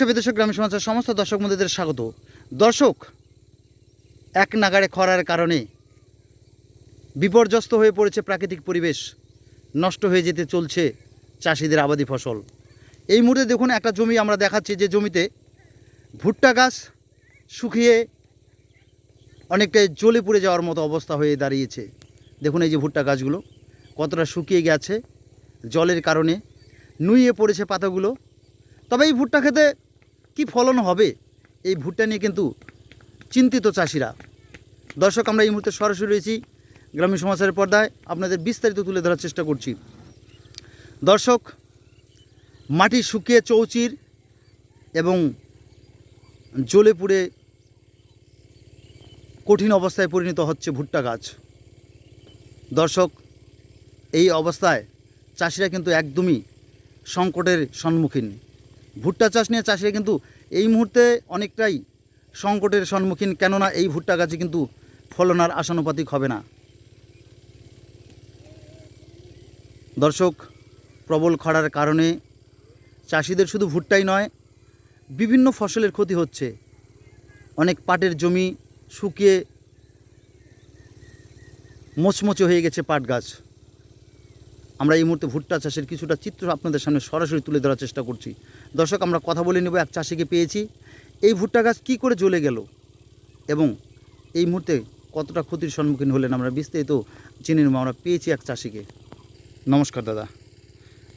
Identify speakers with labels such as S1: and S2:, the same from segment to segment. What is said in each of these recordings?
S1: বিদেশক গ্রামীণ সমাজের সমস্ত দর্শক বন্ধুদের স্বাগত। দর্শক, এক নাগাড়ে খরার কারণে বিপর্যস্ত হয়ে পড়েছে প্রাকৃতিক পরিবেশ, নষ্ট হয়ে যেতে চলছে চাষিদের আবাদি ফসল। এই মুহূর্তে দেখুন, একটা জমি আমরা দেখাচ্ছি, যে জমিতে ভুট্টা গাছ শুকিয়ে অনেকটাই জ্বলে পুড়ে যাওয়ার মতো অবস্থা হয়ে দাঁড়িয়েছে। দেখুন এই যে ভুট্টা গাছগুলো, কতটা শুকিয়ে গেছে জলের কারণে, নুইয়ে পড়েছে পাতাগুলো। তবে এই ভুট্টা খেতে কি ফলন হবে? এই ভুট্টা নিয়ে কিন্তু চিন্তিত চাষিরা। দর্শক, আমরা এই মুহূর্তে সরাসরি রয়েছি গ্রামীণ সমাচারের পর্দায়। আপনাদের বিস্তারিত তুলে ধরার চেষ্টা করছি। দর্শক, মাটি শুকিয়ে চৌচির এবং জ্বলে পুড়ে কঠিন অবস্থায় পরিণত হচ্ছে ভুট্টা গাছ। দর্শক, এই অবস্থায় চাষিরা কিন্তু একদমই সংকটের সম্মুখীন। ভুট্টা চাষ নিয়ে চাষিরা কিন্তু এই মুহূর্তে অনেকটাই সংকটের সম্মুখীন, কেননা এই ভুট্টা গাছে কিন্তু ফলন আর আশানুপাতিক হবে না। দর্শক, প্রবল খরার কারণে চাষিদের শুধু ভুট্টাই নয়, বিভিন্ন ফসলের ক্ষতি হচ্ছে। অনেক পাটের জমি শুকিয়ে মোচমোচে হয়ে গেছে পাট গাছ। আমরা এই মুহূর্তে ভুট্টা চাষের কিছুটা চিত্র আপনাদের সামনে সরাসরি তুলে ধরার চেষ্টা করছি। দর্শক আমরা কথা বলে নেব এক চাষিকে পেয়েছি। এই ভুট্টা গাছ কী করে জ্বলে গেল? এবং এই মুহূর্তে কতটা ক্ষতির সম্মুখীন হলেন আমরা বিস্তারিত জেনে নেব। আমরা পেয়েছি এক চাষিকে নমস্কার দাদা।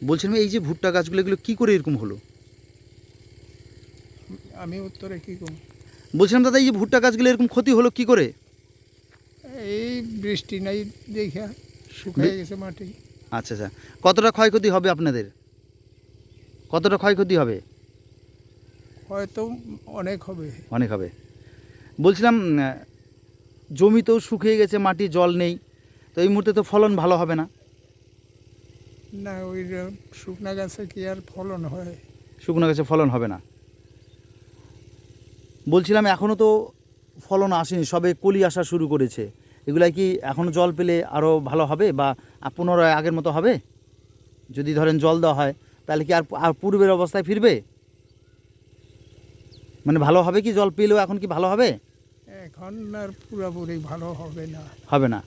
S1: বলছিলাম এই যে ভুট্টা গাছগুলো এগুলো কী করে এরকম হলো?
S2: আমি উত্তরে কি করব
S1: বলছিলাম দাদা এই যে ভুট্টা গাছগুলো এরকম ক্ষতি হলো কী করে?
S2: এই বৃষ্টি নাই দেখা শুকিয়ে গেছে মাটি।
S1: আচ্ছা আচ্ছা। কতটা ক্ষয়ক্ষতি হবে আপনাদের? কতটা ক্ষয়ক্ষতি হবে?
S2: হয়তো অনেক হবে।
S1: অনেক হবে। বলছিলাম জমি তো শুকিয়ে গেছে মাটি জল নেই তো এই মুহূর্তে তো ফলন ভালো হবে না?
S2: না ওই শুকনো গাছে কি আর ফলন হয়?
S1: শুকনো গাছে ফলন হবে না। বলছিলাম এখনও তো ফলন আসেনি সবে কলি আসা শুরু করেছে। এগুলাই কি এখনও জল পেলে আরও ভালো হবে বা পুনরায় আগের মতো হবে? যদি ধরেন জল দেওয়া হয় তাহলে কি আর আর পূর্বের অবস্থায় ফিরবে? মানে ভালো হবে কি জল পেলেও এখন কি ভালো হবে?
S2: এখন আর পুরোপুরি ভালো হবে না।
S1: হবে না।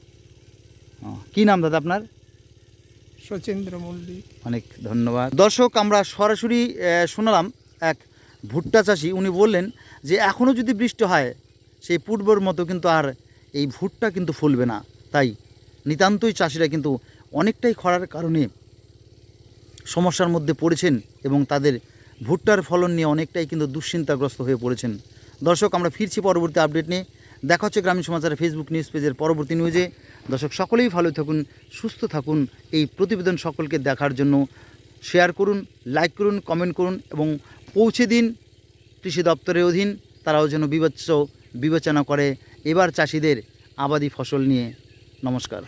S1: কি নাম দাদা আপনার?
S2: সচেন্দ্র মল্লিক।
S1: অনেক ধন্যবাদ। দর্শক আমরা সরাসরি শোনালাম এক ভুট্টা চাষি। উনি বললেন যে এখনও যদি বৃষ্টি হয় সেই পূর্বর মতো কিন্তু আর এই ভুট্টা কিন্তু ফুলবে না। তাই নিতান্তই চাষিরা কিন্তু অনেকটাই খরার কারণে সমস্যার মধ্যে পড়েছেন এবং তাদের ভুট্টার ফলন নিয়ে অনেকটাই কিন্তু দুশ্চিন্তাগ্রস্ত হয়ে পড়েছেন। দর্শক, আমরা ফিরছি পরবর্তী আপডেট নিয়ে। দেখা হচ্ছে গ্রামীণ সমাচারের ফেসবুক নিউজ পেজের পরবর্তী নিউজে দর্শক, সকলেই ভালো থাকুন, সুস্থ থাকুন। এই প্রতিবেদন সকলকে দেখার জন্য শেয়ার করুন লাইক করুন কমেন্ট করুন এবং পৌঁছে দিন। কৃষি দপ্তরের অধীন তারাও যেন বিবেচ্য বিবেচনা করে এবার চাষিদের আবাদি ফসল নিয়ে নমস্কার।